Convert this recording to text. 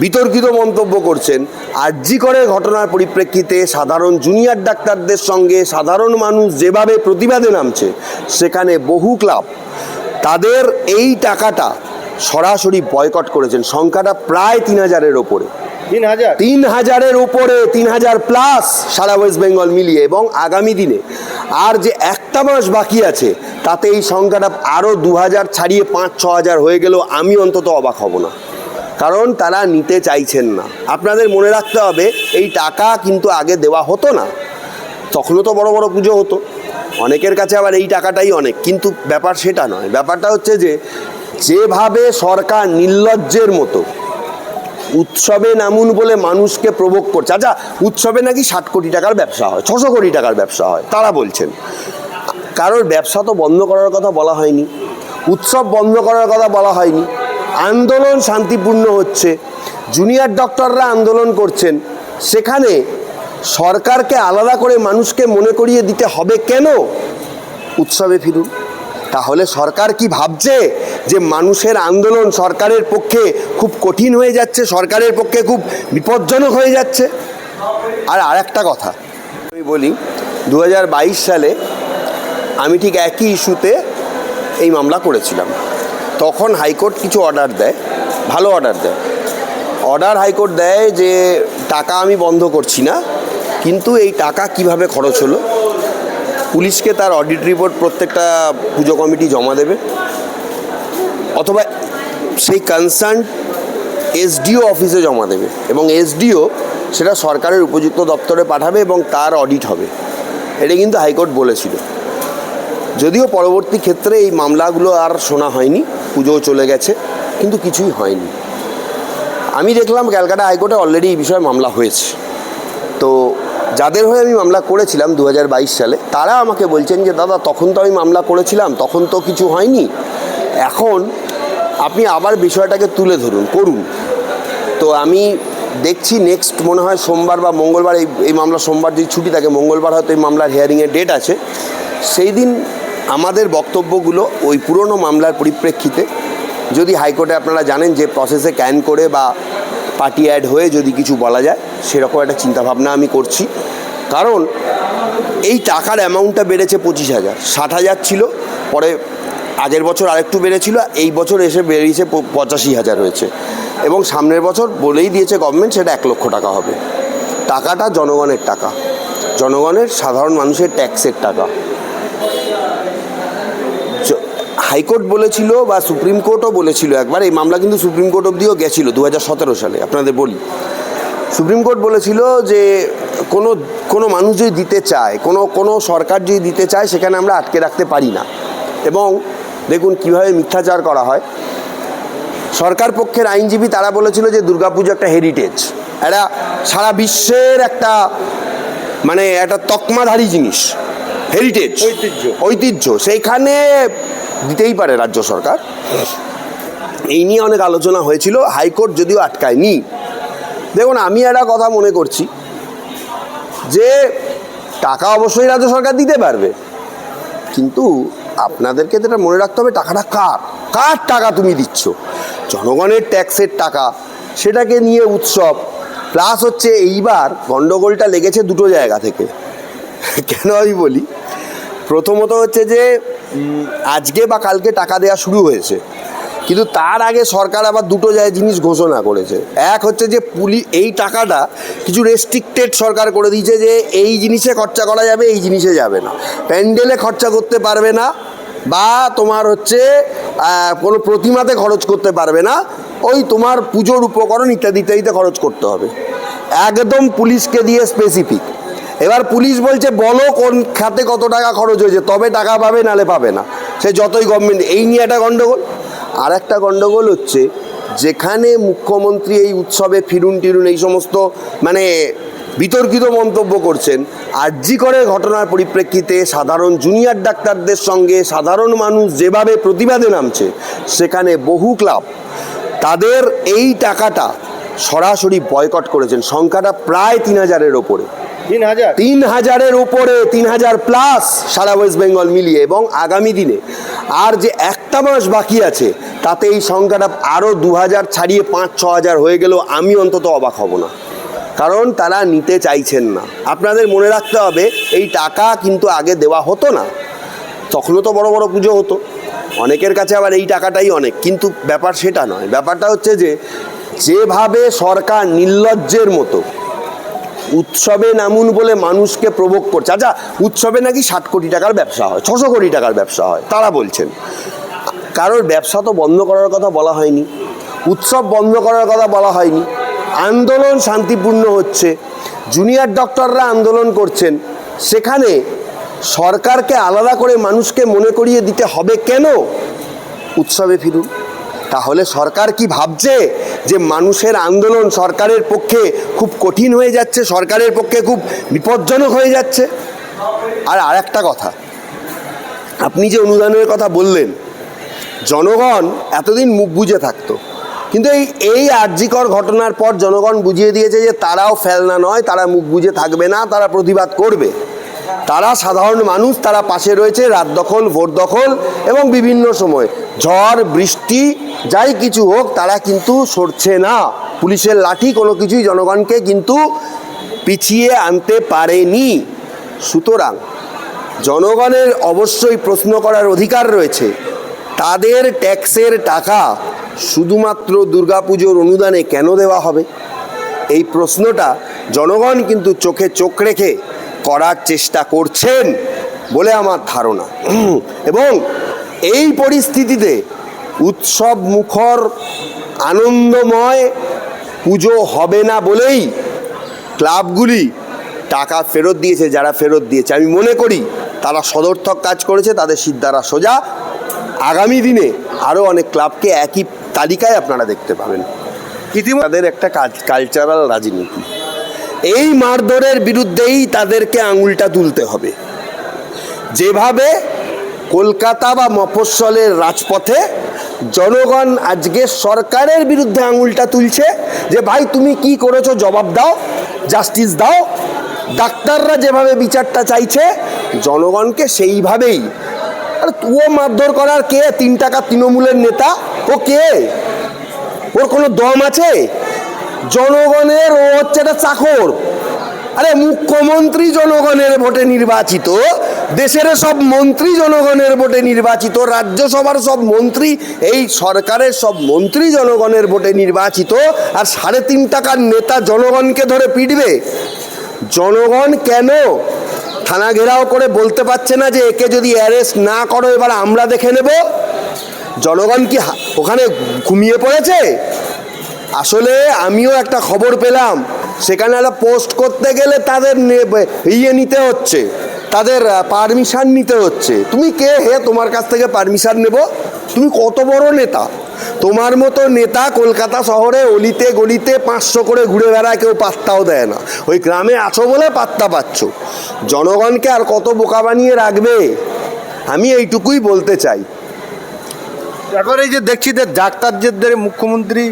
বিতর্কিত মন্তব্য করছেন। আরজি করে ঘটনার পরিপ্রেক্ষিতে সাধারণ জুনিয়র ডাক্তারদের সঙ্গে সাধারণ মানুষ যেভাবে প্রতিবাদে নামছে সেখানে বহু ক্লাব। তাদের এই টাকাটা সরাসরি বয়কট করেছেন। সংখ্যাটা প্রায় তিন হাজারের ওপরে। তিন হাজার? তিন হাজারের উপরে তিন হাজার প্লাস সারা ওয়েস্ট বেঙ্গল মিলিয়ে এবং আগামী দিনে আর যে একটা মাস বাকি আছে তাতে এই সংখ্যাটা আরও দু হাজার ছাড়িয়ে পাঁচ ছ হাজার হয়ে গেলেও আমি অন্তত অবাক হব না। কারণ তারা নিতে চাইছেন না। আপনাদের মনে রাখতে হবে, এই টাকা কিন্তু আগে দেওয়া হতো না। তখনও তো বড় বড় পুজো হতো। অনেকের কাছে আবার এই টাকাটাই অনেক। কিন্তু ব্যাপার সেটা নয়। ব্যাপারটা হচ্ছে যে, যেভাবে সরকার নির্লজ্জের মতো উৎসবে নামুন বলে মানুষকে প্রভোগ করছে আচ্ছা উৎসবে নাকি ষাট কোটি টাকার ব্যবসা হয়, ছশো কোটি টাকার ব্যবসা হয়, তারা বলছেন। কারোর ব্যবসা তো বন্ধ করার কথা বলা হয়নি। উৎসব বন্ধ করার কথা বলা হয়নি। আন্দোলন শান্তিপূর্ণ হচ্ছে। জুনিয়র ডক্টররা আন্দোলন করছেন। সেখানে সরকারকে আলাদা করে মানুষকে মনে করিয়ে দিতে হবে কেন? উৎসবে ফিরুন। তাহলে সরকার কি ভাবছে যে মানুষের আন্দোলন সরকারের পক্ষে খুব কঠিন হয়ে যাচ্ছে, সরকারের পক্ষে খুব বিপজ্জনক হয়ে যাচ্ছে? আর আরেকটা কথা, আমি বলি দু হাজার বাইশ সালে আমি ঠিক একই ইস্যুতে এই মামলা করেছিলাম। তখন হাইকোর্ট কিছু অর্ডার দেয়, ভালো অর্ডার দেয়। অর্ডার হাইকোর্ট দেয় যে, টাকা আমি বন্ধ করছি না, কিন্তু এই টাকা কীভাবে খরচ হলো? পুলিশকে তার অডিট রিপোর্ট প্রত্যেকটা পুজো কমিটি জমা দেবে। অথবা সেই কনসার্ন এসডিও অফিসে জমা দেবে এবং এসডিও সেটা সরকারের উপযুক্ত দপ্তরে পাঠাবে এবং তার অডিট হবে। এটা কিন্তু হাইকোর্ট বলেছিল। যদিও পরবর্তী ক্ষেত্রে এই মামলাগুলো আর শোনা হয়নি। পুজোও চলে গেছে, কিন্তু কিছুই হয়নি। আমি দেখলাম ক্যালকাটা হাইকোর্টে অলরেডি এই বিষয়ে মামলা হয়েছে। তো যাদের হয়ে আমি মামলা করেছিলাম দু হাজার বাইশ সালে, তারা আমাকে বলছেন যে, দাদা, তখন তো আমি মামলা করেছিলাম, তখন তো কিছু হয়নি। এখন আপনি আবার বিষয়টাকে তুলে ধরুন, করুন। তো আমি দেখছি নেক্সট মনে হয় সোমবার বা মঙ্গলবার এই এই মামলা সোমবার যদি ছুটি থাকে, মঙ্গলবার হয়তো এই মামলার হিয়ারিংয়ের ডেট আছে। সেই দিন আমাদের বক্তব্যগুলো ওই পুরনো মামলার পরিপ্রেক্ষিতে, যদি হাইকোর্টে আপনারা জানেন যে প্রসেসে ক্যান করে বা পার্টি অ্যাড হয়ে যদি কিছু বলা যায়, সেরকম একটা চিন্তাভাবনা আমি করছি। কারণ, এই টাকার অ্যামাউন্টটা বেড়েছে পঁচিশ হাজার, ষাট হাজার ছিল, পরে আগের বছর আরেকটু বেড়েছিল, এই বছর এসে বেরিয়েছে প- পঁচাশি হাজার হয়েছে। এবং সামনের বছর বলেই দিয়েছে গভর্নমেন্ট সেটা এক লক্ষ টাকা হবে। টাকাটা জনগণের টাকা। জনগণের সাধারণ মানুষের ট্যাক্সের টাকা। হাইকোর্ট বলেছিল বা সুপ্রিম কোর্টও বলেছিল একবার এই মামলা কিন্তু সুপ্রিম কোর্ট অবধিও গেছিল দু সালে আপনাদের বলি। সুপ্রিম কোর্ট বলেছিল যে কোনো কোনো মানুষ যদি দিতে চায় কোনো কোনো সরকার যদি দিতে চায় সেখানে আমরা আটকে রাখতে পারি না। এবং দেখুন কীভাবে মিথ্যাচার করা হয়। সরকার পক্ষের আইনজীবী তারা বলেছিল যে দুর্গাপুজো একটা হেরিটেজ এটা সারা বিশ্বের একটা মানে একটা তকমাধারী জিনিস। হেরিটেজ ঐতিহ্য। ঐতিহ্য। সেইখানে দিতেই পারে রাজ্য সরকার। এই নিয়ে অনেক আলোচনা হয়েছিল হাইকোর্ট যদিও আটকায়নি। দেখুন আমি একটা কথা মনে করছি যে টাকা অবশ্যই রাজ্য সরকার দিতে পারবে কিন্তু আপনাদেরকে তো এটা মনে রাখতে হবে টাকাটা কার? কার টাকা তুমি দিচ্ছ? জনগণের ট্যাক্সের টাকা সেটাকে নিয়ে উৎসব। প্লাস হচ্ছে এইবার গণ্ডগোলটা লেগেছে দুটো জায়গা থেকে। কেন আমি বলি? প্রথমত হচ্ছে যে আজকে বা কালকে টাকা দেওয়া শুরু হয়েছে। কিন্তু তার আগে সরকার আবার দুটো জায়গায় জিনিস ঘোষণা করেছে। এক হচ্ছে যে পুলি, এই টাকাটা কিছু রেস্ট্রিক্টেড সরকার করে দিয়েছে যে এই জিনিসে খরচা করা যাবে, এই জিনিসে যাবে না। প্যান্ডেলে খরচা করতে পারবে না বা তোমার হচ্ছে কোনো প্রতিমাতে খরচ করতে পারবে না। ওই তোমার পুজোর উপকরণ ইত্যাদি ইত্যাদিতে খরচ করতে হবে। একদম পুলিশকে দিয়ে স্পেসিফিক এবার পুলিশ বলছে, বলো কোন খাতে কত টাকা খরচ হয়েছে, তবে টাকা পাবে, নালে পাবে না। সে যতই গভর্নমেন্ট এই নিয়ে একটা গণ্ডগোল আর একটা গণ্ডগোল হচ্ছে, যেখানে মুখ্যমন্ত্রী এই উৎসবে ফিরুন টিরুন এই সমস্ত মানে বিতর্কিত মন্তব্য করছেন, আরজি করে ঘটনার পরিপ্রেক্ষিতে সাধারণ জুনিয়র ডাক্তারদের সঙ্গে সাধারণ মানুষ যেভাবে প্রতিবাদে নামছে, সেখানে বহু ক্লাব, তাদের এই টাকাটা সরাসরি বয়কট করেছেন। সংখ্যাটা প্রায় তিন হাজারের ওপরে। তিন হাজার। তিন হাজারের উপরে, তিন হাজার প্লাস সারা ওয়েস্ট বেঙ্গল মিলিয়ে। এবং আগামী দিনে আর যে একটা মাস বাকি আছে, তাতে এই সংখ্যাটা আরও দু হাজার ছাড়িয়ে পাঁচ, ছ হাজার হয়ে গেলেও আমি অন্তত অবাক হব না। কারণ তারা নিতে চাইছেন না। আপনাদের মনে রাখতে হবে, এই টাকা কিন্তু আগে দেওয়া হতো না। তখনও তো বড় বড় পুজো হতো। অনেকের কাছে আবার এই টাকাটাই অনেক। কিন্তু ব্যাপার সেটা নয়। ব্যাপারটা হচ্ছে যে, যেভাবে সরকার নির্লজ্জের মতো উৎসবে নামুন বলে মানুষকে প্রভোগ করছে। আচ্ছা উৎসবে নাকি ষাট কোটি টাকার ব্যবসা হয়, ছশো কোটি টাকার ব্যবসা হয়, তারা বলছেন। কারোর ব্যবসা তো বন্ধ করার কথা বলা হয়নি, উৎসব বন্ধ করার কথা বলা হয়নি, আন্দোলন শান্তিপূর্ণ হচ্ছে, জুনিয়র ডক্টররা আন্দোলন করছেন, সেখানে সরকারকে আলাদা করে মানুষকে মনে করিয়ে দিতে হবে কেন? উৎসবে ফিরুন, তাহলে সরকার কি ভাবছে? যে মানুষের আন্দোলন সরকারের পক্ষে খুব কঠিন হয়ে যাচ্ছে, সরকারের পক্ষে খুব বিপজ্জনক হয়ে যাচ্ছে। আর আরেকটা কথা, আপনি যে অনুদানের কথা বললেন, জনগণ এতদিন মুখ বুজে থাকতো। কিন্তু এই এই আর্যিকর ঘটনার পর জনগণ বুঝিয়ে দিয়েছে যে তারাও ফেলনা নয়, তারা মুখ বুজে থাকবে না, তারা প্রতিবাদ করবে। তারা সাধারণ মানুষ, তারা পাশে রয়েছে, রাত দখল ভোট দখল এবং বিভিন্ন সময়। ঝড়, বৃষ্টি, যাই কিছু হোক, তারা কিন্তু সরছে না। পুলিশের লাঠি কোনো কিছুই জনগণকে কিন্তু পিছিয়ে আনতে পারেনি। সুতরাং জনগণের অবশ্যই প্রশ্ন করার অধিকার রয়েছে। তাদের ট্যাক্সের টাকা শুধুমাত্র দুর্গাপুজোর অনুদানে কেন দেওয়া হবে? এই প্রশ্নটা জনগণ কিন্তু চোখে চোখ রেখে করার চেষ্টা করছেন বলে আমার ধারণা। এবং এই পরিস্থিতিতে উৎসব মুখর আনন্দময় পুজো হবে না বলেই ক্লাবগুলি টাকা ফেরত দিয়েছে যারা ফেরত দিয়েছে। আমি মনে করি তারা সদর্থক কাজ করেছে তাদের সিদ্ধারা সোজা। আগামী দিনে আরও অনেক ক্লাবকে একই তালিকায় আপনারা দেখতে পাবেন। ইতিমধ্যে তাদের একটা কাজ কালচারাল রাজনীতি। এই মারধরের বিরুদ্ধেই তাদেরকে আঙুলটা তুলতে হবে। যেভাবে কলকাতা বা মফস্বলের রাজপথে জনগণ আজকে সরকারের বিরুদ্ধে আঙুলটা তুলছে যে, ভাই, তুমি কি করেছ? জবাব দাও, জাস্টিস দাও। ডাক্তাররা যেভাবে বিচারটা চাইছে, জনগণকে সেইভাবেই। আর ও মারধর করার কে? তিন টাকা তৃণমূলের নেতা? ও কে? ওর কোনো দম আছে? জনগণের ও হচ্ছে একটা চাকর। আরে মুখ্যমন্ত্রী জনগণের ভোটে নির্বাচিত, দেশের সব মন্ত্রী জনগণের ভোটে নির্বাচিত, রাজ্যসভার সব মন্ত্রী, এই সরকারের সব মন্ত্রী জনগণের ভোটে নির্বাচিত, আর সাড়ে তিন টাকার নেতা জনগণকে ধরে পিটবে। জনগণ কেন? থানা ঘেরাও করে বলতে পারছে না যে একে যদি অ্যারেস্ট না করো, এবার আমরা দেখে নেব। জনগণ কি ওখানে ঘুমিয়ে পড়েছে? আসলে আমিও একটা খবর পেলাম, সেখানে একটা পোস্ট করতে গেলে তাদের ইয়ে নিতে হচ্ছে, তাদের পারমিশন নিতে হচ্ছে। তুমি কে হে? তোমার কাছ থেকে পারমিশন নেব? তুমি কত বড় নেতা? তোমার মতো নেতা কলকাতা শহরে অলিতে গলিতে পাঁচশো করে ঘুরে বেড়ায় কেউ পাত্তাও দেয় না। ওই গ্রামে আছো বলে পাত্তা পাচ্ছ। জনগণকে আর কত বোকা বানিয়ে রাখবে? আমি এইটুকুই বলতে চাই। এখন এই যে দেখছি যে ডাক্তারদের মুখ্যমন্ত্রী